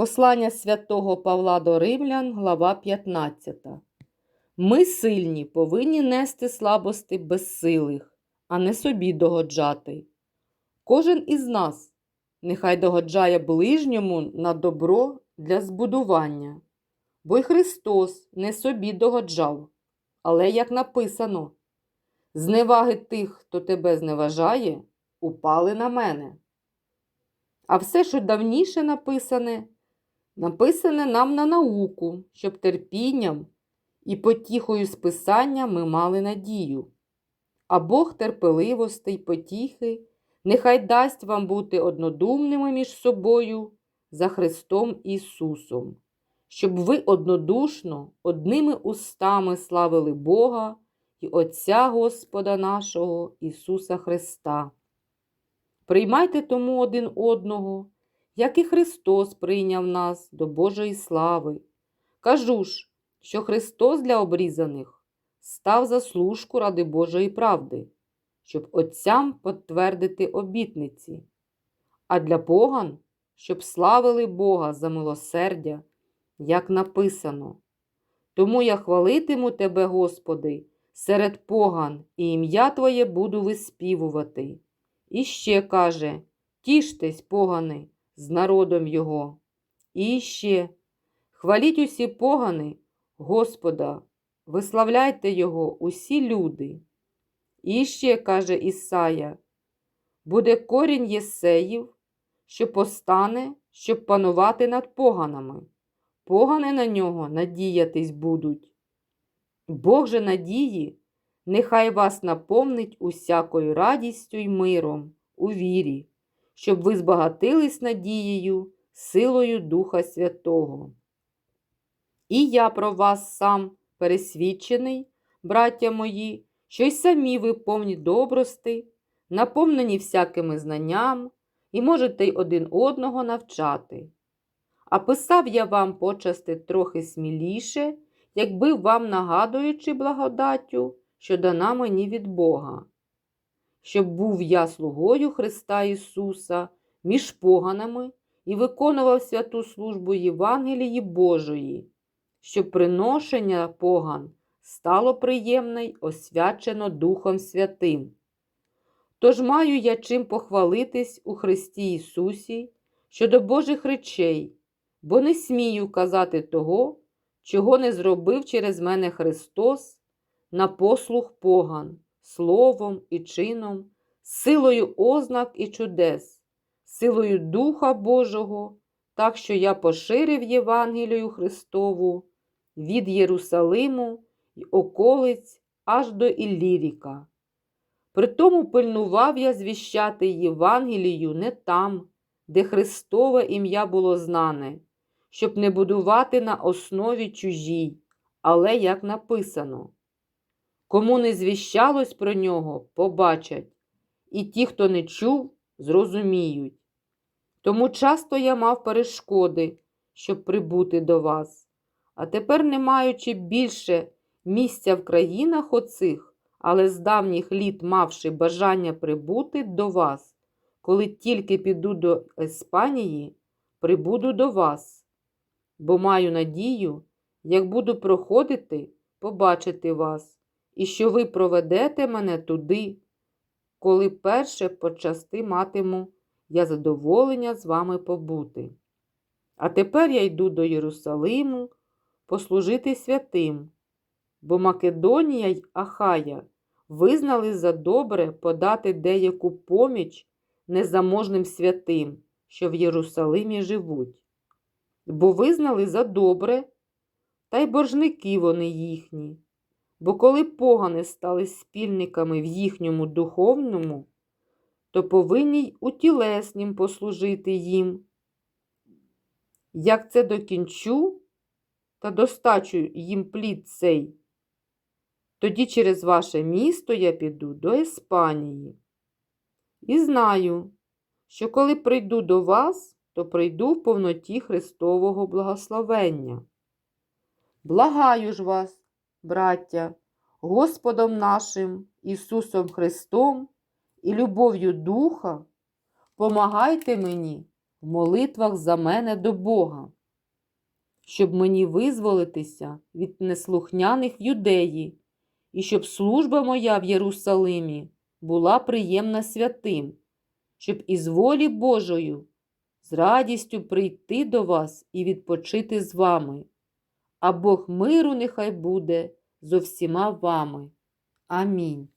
Послання святого Павла до Римлян, глава 15. Ми сильні, повинні нести слабости безсилих, а не собі догоджати. Кожен із нас нехай догоджає ближньому на добро для збудування, бо й Христос не собі догоджав, але як написано, зневаги тих, хто тебе зневажає, упали на мене. А все, що давніше написане, написане нам на науку, щоб терпінням і потіхою списання ми мали надію. А Бог терпеливости й потіхи нехай дасть вам бути однодумними між собою за Христом Ісусом, щоб ви однодушно одними устами славили Бога і Отця Господа нашого Ісуса Христа. Приймайте тому один одного, як і Христос прийняв нас до Божої слави. Кажу ж, що Христос для обрізаних став заслужку ради Божої правди, щоб отцям підтвердити обітниці, а для поган, щоб славили Бога за милосердя, як написано. Тому я хвалитиму Тебе, Господи, серед поган, і ім'я Твоє буду виспівувати. І ще каже Тіштесь, погани, з народом його. І ще хваліть усі погани, Господа, виславляйте Його, усі люди. І ще каже Ісая, буде корінь Єсеїв, що постане, щоб панувати над поганами. Погани на нього надіятись будуть. Бог же надії нехай вас наповнить усякою радістю й миром у вірі, щоб ви збагатились надією, силою Духа Святого. І я про вас сам пересвідчений, браття мої, що й самі ви повні добрости, наповнені всякими знанням, і можете й один одного навчати. А писав я вам почасти трохи сміліше, якби вам нагадуючи благодаттю, що дана мені від Бога, щоб був я слугою Христа Ісуса між поганами і виконував святу службу Євангелії Божої, щоб приношення поган стало приємне й освячено Духом Святим. Тож маю я чим похвалитись у Христі Ісусі щодо Божих речей, бо не смію казати того, чого не зробив через мене Христос на послух поган, словом і чином, силою ознак і чудес, силою Духа Божого, так що я поширив Євангелію Христову від Єрусалиму й околиць аж до Ілліріка. Притому пильнував я звіщати Євангелію не там, де Христове ім'я було знане, щоб не будувати на основі чужій, але як написано. Кому не звіщалось про нього, побачать, і ті, хто не чув, зрозуміють. Тому часто я мав перешкоди, щоб прибути до вас, а тепер, не маючи більше місця в країнах оцих, але з давніх літ мавши бажання прибути до вас, коли тільки піду до Іспанії, прибуду до вас, бо маю надію, як буду проходити, побачити вас і що ви проведете мене туди, коли перше почасти матиму я задоволення з вами побути. А тепер я йду до Єрусалиму послужити святим, бо Македонія й Ахая визнали за добре подати деяку поміч незаможним святим, що в Єрусалимі живуть, бо визнали за добре, та й боржники вони їхні. Бо коли погани стали спільниками в їхньому духовному, то повинні й у тілеснім послужити їм. Як це докінчу та достачу їм плід цей, тоді через ваше місто я піду до Іспанії. І знаю, що коли прийду до вас, то прийду в повноті Христового благословення. Благаю ж вас браття, Господом нашим Ісусом Христом і любов'ю Духа, помагайте мені в молитвах за мене до Бога, щоб мені визволитися від неслухняних юдеї, і щоб служба моя в Єрусалимі була приємна святим, щоб із волі Божою з радістю прийти до вас і відпочити з вами. А Бог миру нехай буде зо всіма вами. Амінь.